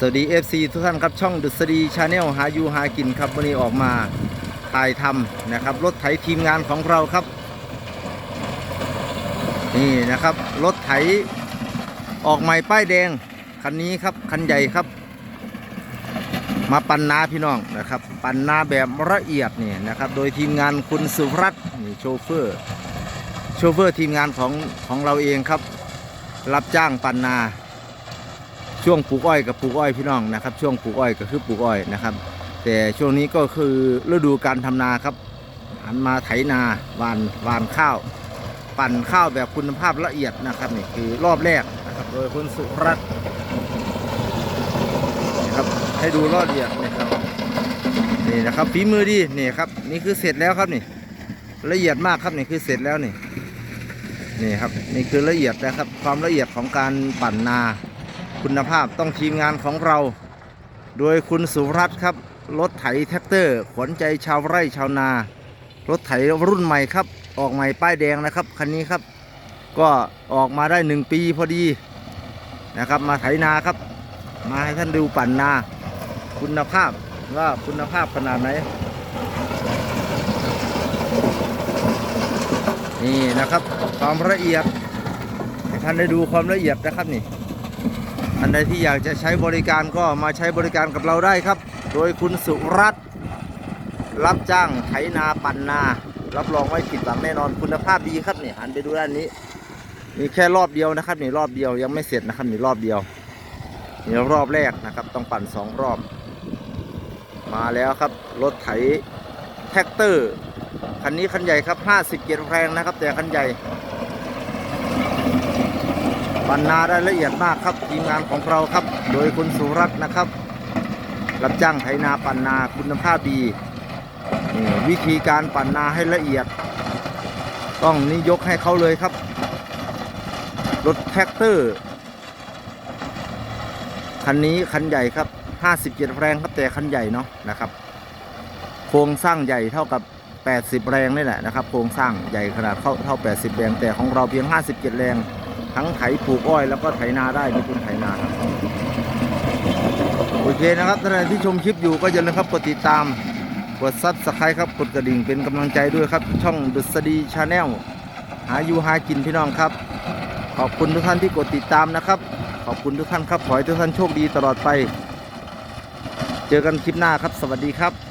สวัสดี FC ทุกท่านครับ ช่องดุษฎีชาแนลหาอยู่หากินครับวันนี้ออกมาถ่ายทำนะครับ รถไถทีมงานของเราครับ นี่นะครับ รถไถออกใหม่ป้ายแดง คันนี้ครับ คันใหญ่ครับ มาปั่นนาพี่น้องนะครับ ปั่นนาแบบละเอียดนี่นะครับ โดยทีมงานคุณสุรัตน์นี่โชเฟอร์ โชเฟอร์ทีมงานของของเราเองครับ รับจ้างปั่นนา ช่วงปลูกอ้อยกับปลูกอ้อยพี่น้องนะครับ ช่วงปลูกอ้อยก็คือปลูกอ้อยนะครับ แต่ช่วงนี้ก็คือฤดูการทำนาครับหันมาไถนาหวานหวานข้าว ปั่นข้าวแบบคุณภาพละเอียดนะครับนี่คือรอบแรกนะครับโดยคุณสุรัตน์ครับให้ดูรอบละเอียดนะครับนี่นะครับฝีมือดีนี่ครับนี่คือเสร็จแล้วครับนี่ ละเอียดมากครับนี่คือเสร็จแล้วนี่นี่ครับนี่คือละเอียดนะครับ ความละเอียดของการปั่นนา คุณภาพต้องทีมงานของเรา โดยคุณสุรัตน์ครับ รถไถแท็กเตอร์ ขวัญใจชาวไร่ชาวนา รถไถรุ่นใหม่ครับ ออกใหม่ป้ายแดงนะครับคันนี้ครับ ก็ออกมาได้หนึ่งปีพอดีนะครับมาไถนาครับ มาให้ท่านดูปั่นนา คุณภาพว่าคุณภาพขนาดไหนนี่นะครับความละเอียดให้ท่านได้ดูความละเอียดนะครับนี่ อันใดที่อยากจะใช้บริการก็มาใช้บริการกับเราได้ครับ โดยคุณสุรัตน์รับจ้างไถนาปั่นนา รับรองไม่ผิดหวังแน่นอนคุณภาพดีครับนี่หันไปดูด้านนี้มีแค่รอบเดียวนะครับนี่รอบเดียวยังไม่เสร็จนะครับนี่รอบเดียวนี่รอบแรกนะครับ ต้องปั่นสองรอบ มาแล้วครับรถไถแท็กเตอร์คันนี้คันใหญ่ครับ 57 แรงนะครับ แต่คันใหญ่ ปันนาได้ละเอียดมากครับทีมงานของเราครับ โดยคุณสุรัตน์นะครับ รับจ้างไถนาปันนาคุณภาพดีวิธีการปันนาให้ละเอียด ต้องนี่ยกให้เขาเลยครับรถแท็กเตอร์คันนี้คันใหญ่ครับ 57 แรงครับแต่คันใหญ่เนาะนะครับ โครงสร้างใหญ่เท่ากับ 80 แรงนี่แหละนะครับ โครงสร้างใหญ่ขนาดเท่าเท่า 80 แรงแต่ของเราเพียง 57 แรง ทั้งไถปลูกอ้อยแล้วก็ไถนาได้มีคุณไถนาครับโอเคนะครับท่านใดที่ชมคลิปอยู่ก็อย่าลืมครับกดติดตามกดซับสไครต์ครับกดกระดิ่งเป็นกำลังใจด้วยครับ ช่องดุษฎีชาแนลหาอยู่หากินพี่น้องครับ ขอบคุณทุกท่านที่กดติดตามนะครับ ขอบคุณทุกท่านครับขอให้ทุกท่านโชคดีตลอดไป เจอกันคลิปหน้าครับ สวัสดีครับ